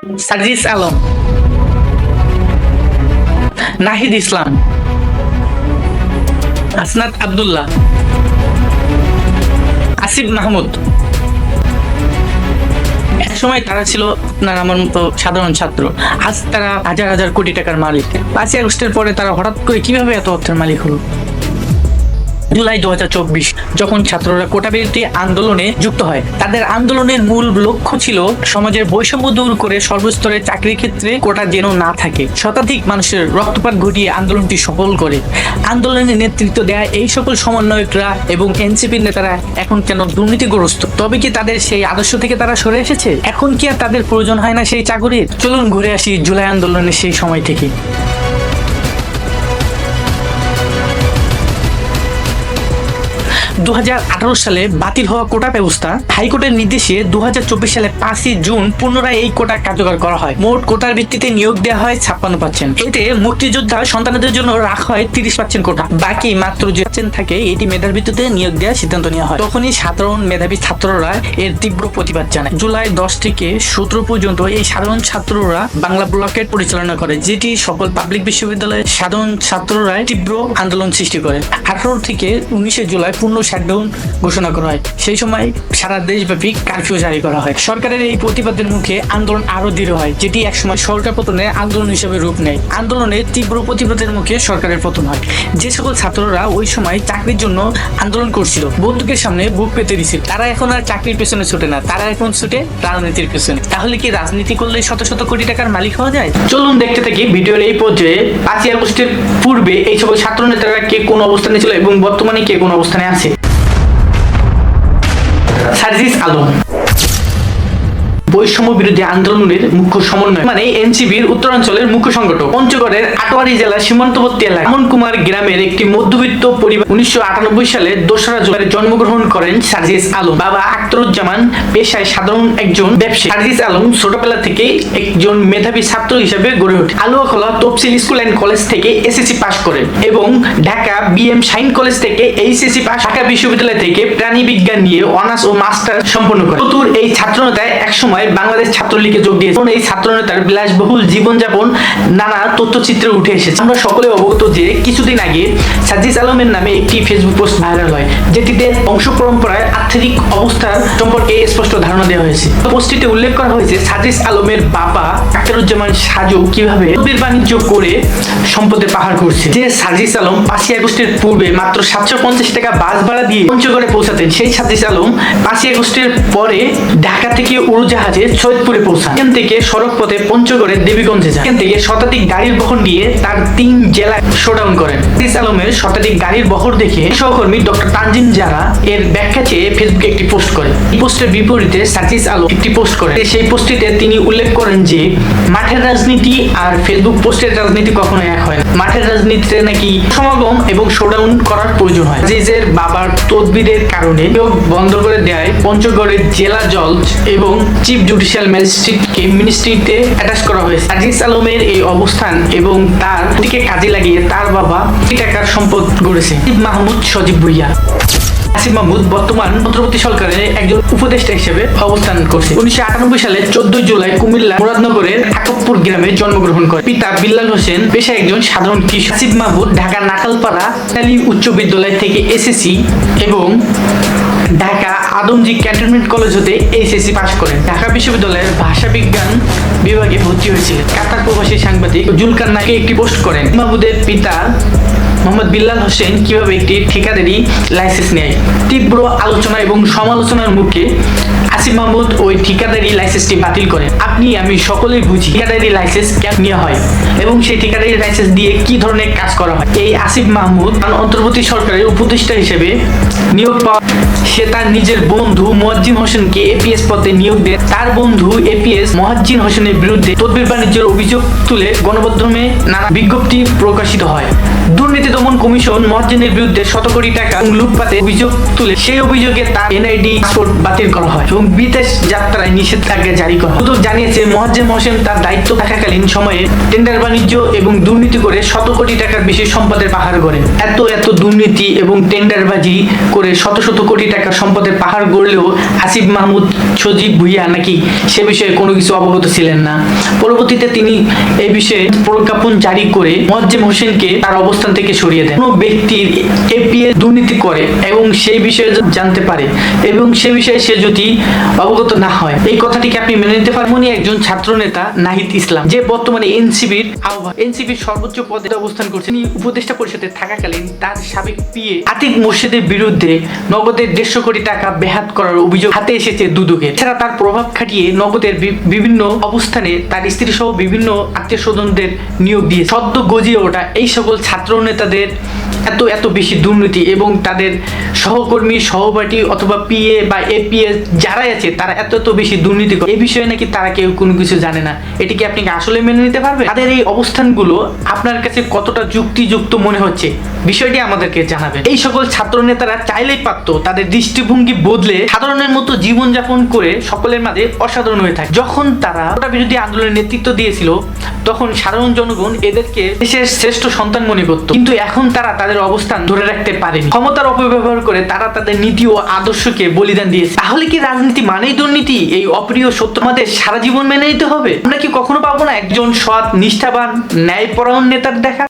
সার্জিস আলম। নাহিদ ইসলাম। আসনাত আব্দুল্লাহ। আসিফ মাহমুদ। একসময় তারা ছিল আপনার আমার মতো সাধারণ ছাত্র। আজ তারা হাজার হাজার কোটি টাকার মালিক। পাঁচই আগস্টের পরে তারা হঠাৎ করে কীভাবে এত অর্থের মালিক হলো? জুলাই দু হাজার চব্বিশ, যখন ছাত্ররা কোটা বিরোধী আন্দোলনে যুক্ত হয়, তাদের আন্দোলনের মূল লক্ষ্য ছিল সমাজের বৈষম্য দূর করে সর্বস্তরের চাকরির ক্ষেত্রে কোটা যেন না থাকে। শতাধিক মানুষের রক্তপাত ঘটিয়ে আন্দোলনটি সফল করে। আন্দোলনের নেতৃত্ব দেয় এই সকল সমন্বয়করা এবং এনসিপির নেতারা এখন কেন দুর্নীতিগ্রস্ত? তবে কি তাদের সেই আদর্শ থেকে তারা সরে এসেছে? এখন কি আর তাদের প্রয়োজন হয় না সেই চাকরির? চলুন ঘুরে আসি জুলাই আন্দোলনের সেই সময় থেকে। দু হাজার আঠারো সালে বাতিল হওয়া কোটা ব্যবস্থা হাইকোর্টের নির্দেশে দু হাজার চব্বিশ সালে পাঁচই জুন পুনরায় এই কোটা কার্যকর করা হয়। মোট কোটার ভিত্তিতে নিয়োগ দেওয়া হয় ছাপ্পান্ন পার্সেন্ট। এতে মুক্তিযোদ্ধা সন্তানদের জন্য রাখা হয় তিরিশ পার্সেন্ট কোটা। বাকি মাত্র যে থাকে, এটি মেধার ভিত্তিতে নিয়োগ দেওয়ার সিদ্ধান্ত নেওয়া হয়। তখনই সাধারণ মেধাবী ছাত্ররা এর তীব্র প্রতিবাদ জানায়। জুলাই দশ থেকে সতেরো পর্যন্ত এই সাধারণ ছাত্ররা বাংলা ব্লকের পরিচালনা করে, যেটি সকল পাবলিক বিশ্ববিদ্যালয়ের সাধারণ ছাত্ররা তীব্র আন্দোলন সৃষ্টি করে। আঠারো থেকে উনিশে জুলাই পূর্ণ শাটডাউন ঘোষণা করা হয়। সেই সময় সারা দেশব্যাপী কারফিউ জারি করা হয়। সরকারের এই প্রতিবাদের মুখে আন্দোলন আরও দৃঢ় হয়, যেটি একসময় সরকার পতনে আন্দোলন হিসেবে রূপ নেয়। আন্দোলনের তীব্র প্রতিবাদের মুখে সরকারের পতন হয়। যে সকল ছাত্ররা ওই সময় চাকরির জন্য আন্দোলন করছিল, বন্দুকের সামনে বুক পেতে দিছিল। তারা এখন আর চাকরির পেছনে ছুটে না, তারা এখন ছুটে রাজনীতির পেছনে। তাহলে কি রাজনীতি করলে শত শত কোটি টাকার মালিক হওয়া যায়? চলুন দেখতে থাকি ভিডিওর এই পর্যায়ে পাঁচই আগস্টের পূর্বে এই সকল ছাত্র নেতারা কে কোন অবস্থানে ছিল এবং বর্তমানে কে কোন অবস্থানে আছে। সার্জিস আলম বৈষম্য বিরোধী আন্দোলনের মুখ্য সমন্বয়। মানে এনসিবির উত্তরাঞ্চলের মুখ্য সংগঠক। পঞ্চগড়ের আটোয়ারি জেলার সীমান্তবর্তী এলাকা। আমন কুমার গ্রামের একটি মধ্যবিত্ত পরিবার উনিশশো সালে দোসরা জুলাই জন্মগ্রহণ করেন সার্জিস আলম। বাবা আখতারুজ্জামান পেশায় সাধারণ একজন ব্যবসায়ী। সার্জিস আলম ছোটবেলা থেকে একজন মেধাবী ছাত্র হিসেবে গড়ে ওঠে। আলুয়াখোলা তফসিল স্কুল অ্যান্ড কলেজ থেকে এসএসসি পাশ করেন এবং ঢাকা বিএম শাইন কলেজ থেকে এইচএসসি পাশ ঢাকা বিশ্ববিদ্যালয় থেকে প্রাণী বিজ্ঞান নিয়ে অনার্স ও মাস্টার সম্পন্ন করেন চতুর এই ছাত্রনেতায় একসময় বাংলাদেশ ছাত্রলীগে যোগ দিয়েছে। এই ছাত্রনেতার বিলাসবহুল জীবনযাপন নানা তথ্যচিত্রে উঠে এসেছে। আমরা সকলে অবগত যে কিছুদিন আগে সাজিস আলমের নামে একটি ফেসবুক পোস্ট ভাইরাল হয়, যেটিতে বংশ পরম্পরায় আর্থিক অবস্থা সম্পর্কে স্পষ্ট ধারণা দেওয়া হয়েছে। পোস্টটিতে উল্লেখ করা হয়েছে, সাজিস আলমের বাবা আখতারুজ্জামান সাজু কীভাবে বাণিজ্য করে সম্পদের পাহাড় করছে যে সাজিস আলম পাঁচই আগস্টের পূর্বে মাত্র সাতশো পঞ্চাশ টাকা বাস ভাড়া দিয়ে পঞ্চগড়ে পৌঁছাতেন, সেই সাজিস আলম পাঁচই আগস্টের পরে ঢাকা থেকে উড়োজাহাজে সৈয়দপুরে পৌঁছান। এখান থেকে সড়ক পথে পঞ্চগড়ের দেবীগঞ্জে যান। এখান থেকে শতাধিক গাড়ির বহর নিয়ে তার তিন জেলায় শোডাউন করেন। সাজিস আলমের শতাধিক গাড়ির বহর দেখে সহকর্মী ডক্টর তানজিম জারা এর ব্যাখ্যা চেয়ে ফেসবুকে একটি পোস্ট করে এই পোস্টের বিপরীতে সাজিস আলম একটি পোস্ট করেন। সেই পোস্টটিতে তিনি উল্লেখ করেন যে, মাঠের রাজনীতি আর ফেসবুক পোস্টের রাজনীতি কখনো এক হয় মাঠের রাজনীতিতে নাকি সমাগম এবং শোডাউন করার প্রয়োজন হয়। আজিজের বাবার তদবিরের কারণে বন্ধ করে দেয় পঞ্চগড়ের জেলা জজ এবং চিফ জুডিশিয়াল ম্যাজিস্ট্রেট কে মিনিস্ট্রিতে অ্যাটাচ করা হয়েছে। আজিজ আলমের এই অবস্থান এবং তার দিকে কাজে লাগিয়ে তার বাবা টাকার সম্পদ গড়েছে। মাহমুদ, সজীব ভুইয়া। আসিফ মাহমুদ বর্তমান অন্তর্বর্তী সরকারের একজন উপদেষ্টা হিসেবে অবস্থান করছে। উনিশশো আটানব্বই সালে চোদ্দই জুলাই কুমিল্লা মুরাদনগরের আকবপুর গ্রামে জন্মগ্রহণ করে। পিতা বিল্লাল হোসেন পেশায় একজন সাধারণ কৃষক। আসিফ মাহমুদ ঢাকা নাকালপাড়া ইতালি উচ্চ বিদ্যালয় থেকে এসএসসি এবং ঢাকা আদমজি ক্যান্টনমেন্ট কলেজ হতে এইচএসসি পাশ করেন। ঢাকা বিশ্ববিদ্যালয়ের ভাষা বিজ্ঞান বিভাগে ভর্তি হয়েছিলেন। কাতার প্রবাসী সাংবাদিক জুলকার নাকে একটি পোস্ট করেন। মাহমুদের পিতা মোহাম্মদ বিল্লাল হোসেন কীভাবে একটি ঠিকাদারি লাইসেন্স নেয়? তীব্র আলোচনা এবং সমালোচনার মুখে আসিফ মাহমুদ ওই ঠিকাদারি লাইসেন্সটি বাতিল করেন আপনি, আমি সকলেই বুঝি ঠিকাদারি লাইসেন্স কেন নেওয়া হয় এবং সেই ঠিকাদারি লাইসেন্স দিয়ে কি ধরনের কাজ করা হয়। এই আসিফ মাহমুদ অন্তর্বর্তী সরকারের উপদেষ্টা হিসেবে নিয়োগ পাওয়া সে তার নিজের বন্ধু মোয়াজ্জিন হোসেনকে এপিএস পদে নিয়োগ দেয়। তার বন্ধু এপিএস মহাজ্জিন হোসেনের বিরুদ্ধে তদবির বাণিজ্যের অভিযোগ তুলে গণমাধ্যমে নানা বিজ্ঞপ্তি প্রকাশিত হয়। দুর্নীতি দমন কমিশন মহাজ্জিনের বিরুদ্ধে শত কোটি টাকা লুটপাতে অভিযোগ তুলে সেই অভিযোগে তার এনআইডি পাসপোর্ট বাতিল করা হয়। এবং বিদেশ যাত্রায় নিষেধাজ্ঞা জারি করা। দুদক জানিয়েছে মোয়াজ্জেম হোসেন তার দায়িত্ব থাকাকালীন সময়ে টেন্ডার বাণিজ্য এবং দুর্নীতি করে শত কোটি টাকার বেশি সম্পদের পাহাড় গড়েন। এত এত দুর্নীতি এবং টেন্ডারবাজি করে শত শত কোটি টাকার সম্পদের পাহাড় গড়লেও আসিফ মাহমুদ, সজীব ভুইয়া নাকি সে বিষয়ে কোনো কিছু অবগত ছিলেন না। পরবর্তীতে তিনি এই বিষয়ে প্রজ্ঞাপন জারি করে মোয়াজ্জেম হোসেনকে তার অবস্থান থেকে সরিয়ে দেন। কোনো ব্যক্তির এপিএ দুর্নীতি করে এবং সেই বিষয়ে জানতে পারে এবং সে বিষয়ে সে যদি অবগত না হয়। এই কথাটিকে আপনি মেনে নিতে পারেন? উনি একজন ছাত্র নেতা নাহিদ ইসলাম, যে বর্তমানে এনসিবির আহ্বায়ক এনসিবির সর্বোচ্চ পদে অবস্থান করছেন। তিনি উপদেষ্টা পরিষদে থাকাকালীন তার সাবেক পিএ আতিক মোর্শেদের বিরুদ্ধে নগদের দেড়শো কোটি টাকা বেহাত করার অভিযোগ হাতে এসেছে দুদকের এছাড়া তার প্রভাব খাটিয়ে নগদের বিভিন্ন অবস্থানে তার স্ত্রী সহ বিভিন্ন আত্মীয় স্বজনদের নিয়োগ দিয়ে সদ্য গজিয়ে ওঠা এই সকল ছাত্র নেতাদের এত এত বেশি দুর্নীতি এবং তাদের সহকর্মী, সহপাঠী অথবা পিএ বা এপিএস যারাই আছে তারা এত এত বেশি দুর্নীতি করে। এই বিষয়ে নাকি তারা কেউ কোনো কিছু জানে না। এটিকে আপনি আসলে মেনে নিতে পারবেন? তাদের এই অবস্থানগুলো আপনার কাছে কতটা যুক্তিযুক্ত মনে হচ্ছে, বিষয়টি আমাদেরকে জানাবেন। এই সকল ছাত্র নেতারা চাইলেই পারত তাদের দৃষ্টিভঙ্গি বদলে সাধারণের মতো জীবনযাপন করে সকলের মাঝে অসাধারণ হয়ে থাকে। যখন তারা বিরোধী আন্দোলনের নেতৃত্ব দিয়েছিল, তখন সাধারণ জনগণ এদেরকে দেশের শ্রেষ্ঠ সন্তান মনে করত। কিন্তু এখন তারা তাদের অবস্থান ধরে রাখতে পারেনি। ক্ষমতার অপব্যবহার করে তারা তাদের নীতি ও আদর্শকে বলিদান দিয়েছে। তাহলে কি রাজনীতি মানেই দুর্নীতি, এই অপ্রিয় সত্য আমাদের সারা জীবন মেনে নিতে হবে। আমরা কি কখনো পাবো না একজন সৎ, নিষ্ঠাবান, ন্যায়পরায়ণ নেতার দেখা?